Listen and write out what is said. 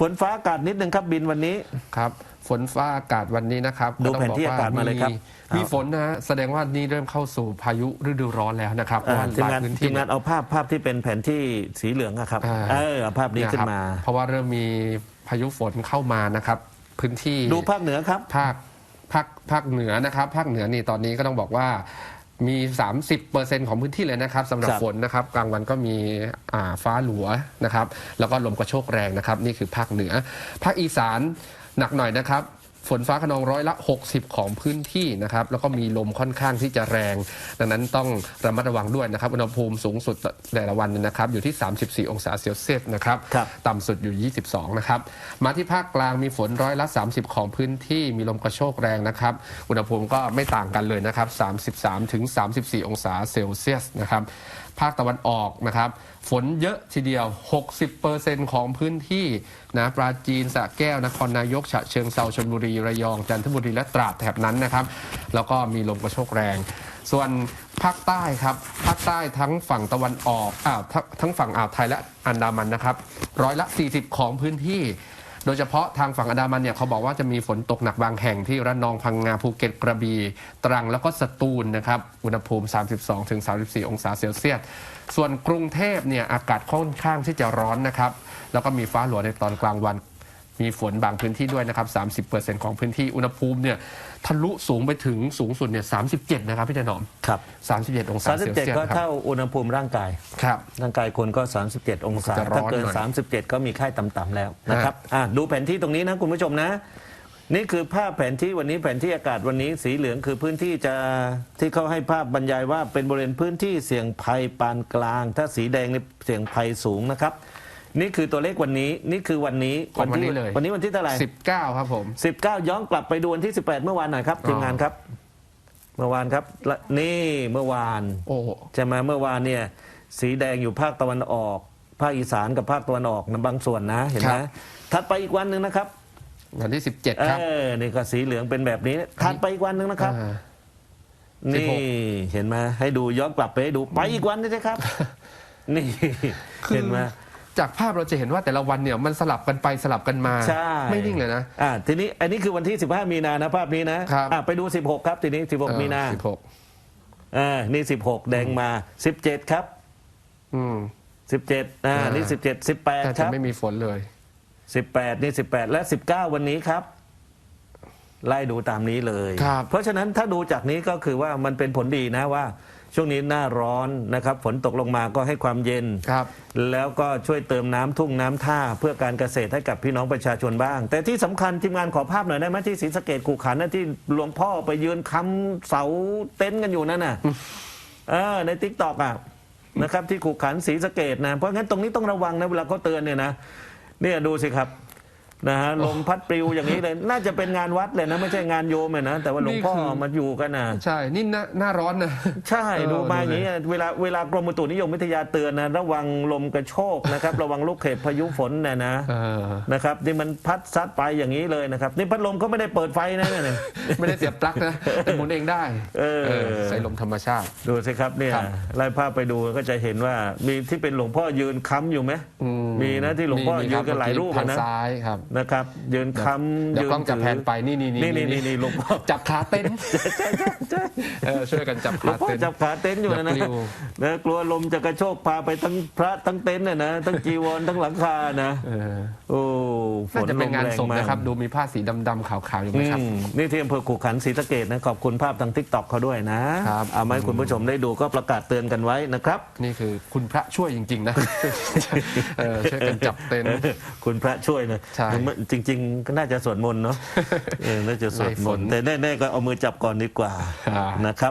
ฝนฟ้าอากาศนิดนึงครับบินวันนี้ ครับฝนฟ้าอากาศวันนี้นะครับดูก็ต้แผนที่บอากาศมาเลยครับมีฝนนะฮะแสดงว่านี่เริ่มเข้าสู่พายุฤดูร้อนแล้วนะครับเพราะอ่าว่าทีมหลายงานพื้นทีที่มงานเอาภาพภาพที่เป็นแผนที่สีเหลืองอะครับอ่าเออเอาภาพนี้เยขึ้ครับนมา เพราะว่าเริ่มมีพายุฝนเข้ามานะครับ พื้นที่ดูภาคเหนือครับภาคภาคภาคเหนือนะครับ ภาคเหนือนี่ตอนนี้ก็ต้องบอกว่า มี 30%ของพื้นที่เลยนะครับสำหรับครับ ฝนนะครับกลางวันก็มีอ่าฟ้าหลัวนะครับ แล้วก็ลมกระโชกแรงนะครับ นี่คือภาคเหนือ ภาคอีสานหนักหน่อยนะครับ ฝนฟ้าขนองร้อยละ 60 ของพื้นที่นะครับแล้วก็มีลมค่อนข้างที่จะแรง ดังนั้นต้องระมัดระวังด้วยนะครับอุณหภูมิสูงสุดแต่ละวันนะครับอยู่ที่ 34 องศาเซลเซียสนะครับครับต่ำสุดอยู่ 22 นะครับมาที่ภาคกลางมีฝนร้อยละ 30 ของพื้นที่มีลมกระโชกแรงนะครับอุณหภูมิก็ไม่ต่างกันเลยนะครับ 33 ถึง 34 องศาเซลเซียสนะครับภาคตะวันออกนะครับฝนเยอะทีเดียว 60%ของพื้นที่นะปราจีนสระแก้วนครนายกฉะเชิงเซาชลบุรีระยอง จันทบุรีและตราดแถบนั้นนะครับ แล้วก็มีลมกระโชกแรง ส่วนภาคใต้ครับภาคใต้ทั้งฝั่งตะวันออกอ่าวทั้งทั้งฝั่งอ่าวไทยและอันดามันนะครับร้อยละ 40 ของพื้นที่ โดยเฉพาะทางฝั่งอันดามันเนี่ยเขาบอกว่าจะมีฝนตกหนักบางแห่งที่ระนองพังงาภูเก็ตกระบี่ตรังแล้วก็สตูลนะครับอุณหภูมิ 32-34 องศาเซลเซียสส่วนกรุงเทพเนี่ยอากาศค่อนข้างที่จะร้อนนะครับแล้วก็มีฟ้าหลัวในตอนกลางวัน มีฝนบางพื้นที่ด้วยนะครับ 30%ของพื้นที่อุณหภูมิเนี่ยทะลุสูงไปถึงสูงสุดเนี่ย37 นะครับพี่ถนอมครับ 37 องศาเซลเซียส37 ก็นะครับเท่าอุณหภูมิร่างกาย ครับ ร่างกายคนก็ 37 องศา จะร้อนถ้าเกิน หน่อย37 ก็มีไข้ต่ำๆแล้วนะครับอะดูแผนที่ตรงนี้นะคุณผู้ชมนะ นี่คือภาพแผนที่วันนี้แผนที่อากาศวันนี้สีเหลืองคือพื้นที่จะที่เขาให้ภาพบรรยายว่าเป็นบริเวณพื้นที่เสี่ยงภัยปานกลาง ถ้าสีแดงนี่เสี่ยงภัยสูงนะครับ นี่คือตัวเลขวันนี้นี่คือวันนี้ของวันนี้ที่เลย วันนี้วันที่เท่าไหร่19 ครับผม19ย้อนกลับไปดูวันที่18เมื่อวานหน่อยครับทีมงานครับ เมื่อวานครับและนี่เมื่อวาน โอ้ใช่ไหมเมื่อวานเนี่ยสีแดงอยู่ภาคตะวันออก ภาคอีสานกับภาคตะวันออกนะบางส่วนนะเห็นไหมครับ ถัดไปอีกวันหนึ่งนะครับ วันที่เอ17 ครับอนี่ก็สีเหลืองเป็นแบบนี้ถัดไปอีกวันหนึ่งนะครับ อ่านี่16เห็นไหมให้ดูย้อนกลับไปให้ดูไปอีกวันนี่นะครับ นี่คือเห็นไหม จากภาพเราจะเห็นว่าแต่ละวันเนี่ยมันสลับกันไปสลับกันมา ใช่ไม่นิ่งเลยนะ อ่าทีนี้อันนี้คือวันที่ 15 มีนานะภาพนี้นะครับ อ่าไปดู 16 ครับ ทีนี้ 16 มีนาสิบหกอ่านี่ 16 แดงมา 17 ครับ อืม 17อ่านี่ 17 แต่18 คจะรับ ไม่มีฝนเลย 18 นี่ 18 และ 19 วันนี้ครับ ไล่ดูตามนี้เลย ครับเพราะฉะนั้นถ้าดูจากนี้ก็คือว่ามันเป็นผลดีนะว่า ช่วงนี้หน้าร้อนนะครับ ฝนตกลงมาก็ให้ความเย็น ครับ แล้วก็ช่วยเติมน้ำทุ่งน้ำท่าเพื่อการเกษตรให้กับพี่น้องประชาชนบ้าง แต่ที่สำคัญทีมงานขอภาพหน่อยได้ไหมที่ศรีสะเกดขู่ขันนะที่หลวงพ่อไปยืนค้ำเสาเต็นท์กันอยู่นั่นน่ะเออในทิกตอกอะนะครับที่ขู่ขันศรีสะเกดนะเพราะงั้นตรงนี้ต้องระวังนะเวลาเขาเตือนเนี่ยนะเนี่ยดูสิครับ นะฮะลมพัดปลิวอย่างนี้เลย น่าจะเป็นงานวัดเลยนะ ไม่ใช่งานโยมเลยนะ แต่ว่าหลวงพ่อนี่คือ มาอยู่กันนะใช่ นี่หน้าหน้าร้อนนะ ใช่เออดูมาอดูย่างเลยนี้เวลาเวลากรมอุตุนิยมวิทยาเตือนนะ ระวังลมกระโชกนะครับ ระวังลูกเห็บพายุฝนเนี่ยนะเออ นะครับนี่มันพัดซัดไปอย่างนี้เลยนะครับนี่พัดลมก็ไม่ได้เปิดไฟนะเนี่ย ไม่ได้เสียบปลั๊กนะ แต่หมุนเองได้เออใส่ลมธรรมชาติ ดูสิครับเนี่ยครับ ไล่ภาพไปดูก็จะเห็นว่ามีที่เป็นหลวงพ่อยืนค้ำอยู่ไหม อืมี นะที่หลวงพ่อมียืนกันหลายรูปทางนะซ้ายครับนะครับ ยืนค้ำเดี๋ยวยืกล้องจะแพนไปนี่นี่นี่นี่นี่นี่หลวงพ่อจับขาเต้นท์ใช่ใช่ใช่เออช่วยกันจับหลวขางพ่อเต้นท์จับขาเต็นท์อยู่นะนะอย่าปลิวนะกลัวลมจะกระโชกพาไปทั้งพระทั้งเต็นท์น่ะนะทั้งจีวรทั้งหลังคานะเออโอ้ฝน่านจะลเป็นมงานแรงศพมากนะครับ ดูมีผ้าสีดำๆขาวๆอยู่ไหมครับอืมนี่ที่อำเภอขุขันศรีสะเกดนะขอบคุณภาพทางทิกตอกเขาด้วยนะครับเอามาให้คุณผู้ชมได้ดูก็ประกาศเตือนกันไว้นะครับ นี่คือคุณพระช่วยจริงๆนะเออช่วยกันจับเต็นท์ คุณพระช่วยนะใช่มันจริง ๆ ก็น่าจะสวดมนต์เนาะเออน่าจะสวดมนต์ไล่ฝนแต่แน่ๆก็เอามือจับก่อนดีกว่าอ่านนะครับ